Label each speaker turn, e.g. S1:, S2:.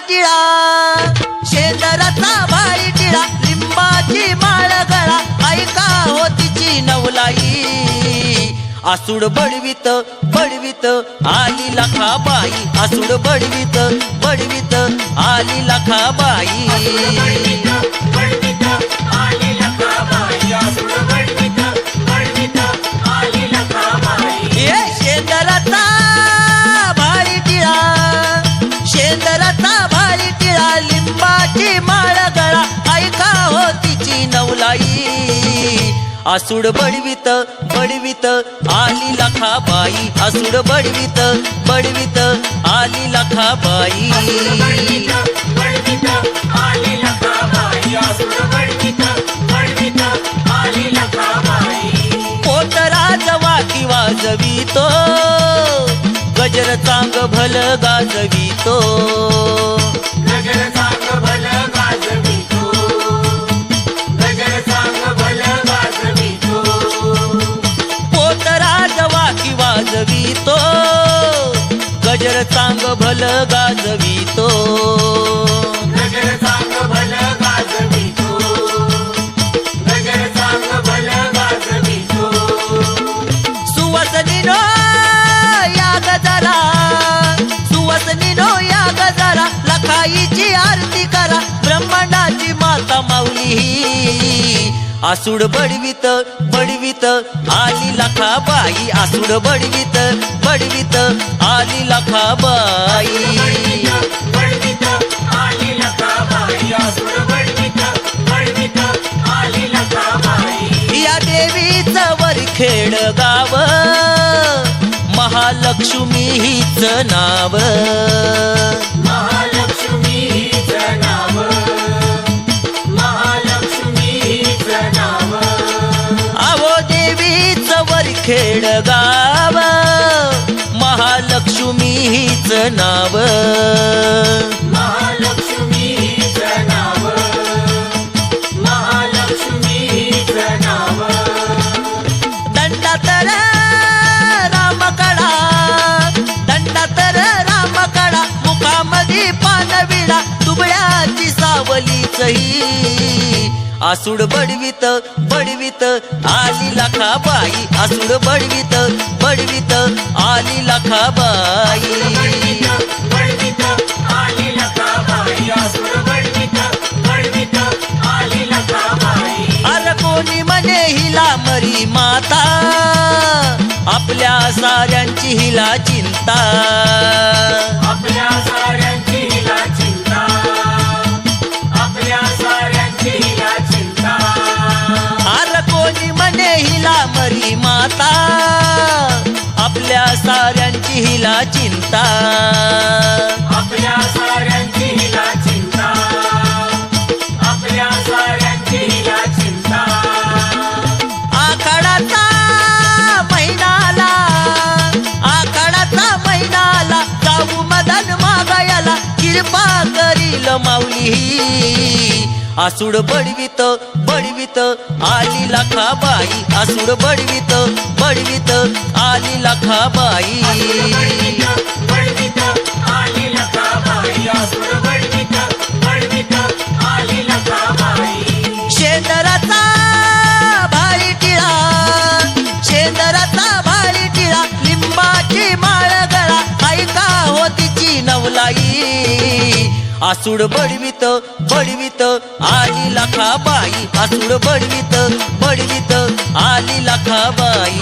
S1: शेंदराचा टिळा. शेंदराचा भाई टिळा लिंबाची माळ गळा. ऐका हो तिची नवलाई. आसूड बडवीत बडवीत आली लखाबाई आसूड बडवीत बडवीत आली लखाबाई बाई. आसूड बडवीत बडवीत आली लखाबाई. आसूड बडवीत बडवीत आली लखाबाई. पोतराज वाकी वाजवितो गजर चांग भल गाजवितो. चांग भल गाजवितो. सुवसनीनो या गजरा सुवसनीनो या गजरा लखाईची आरती करा ब्रह्मांडाची माता माऊली. ही आसूड बडवीत बडवीत आली लखाबाई आसूड बडवीत बडवीत आली लखाबाई या खेड गाव महालक्ष्मी हीच नाव. देवीचं वरखेड गाव महालक्ष्मी हीच नाव. पानविडा दुबळ्याची सावलीच ही आसूड बडवित बडवित आली लखाबाई. आसूड बडवित बडवित आली लखाबाई. अर कोणी म्हणे हिला मरी माता? आपल्या साऱ्यांची हिला चिंता.
S2: आपल्या चिंता. आपल्या साऱ्यांची हिला चिंता.
S1: आपल्या साऱ्यांची हिला चिंता. आखाडाचा महिनाला आखाडाचा महिनाला जाऊ मदन मागायला कृपा करील माऊली. आसूड बडवीत बडवीत आली लखाबाई. आसूड बडवीत बडवीत आली लखाबाई.
S2: बळवीत
S1: आसूड बडवीत बडवीत आली लखाबाई. आसूड बडवीत बडवीत आली लखाबाई.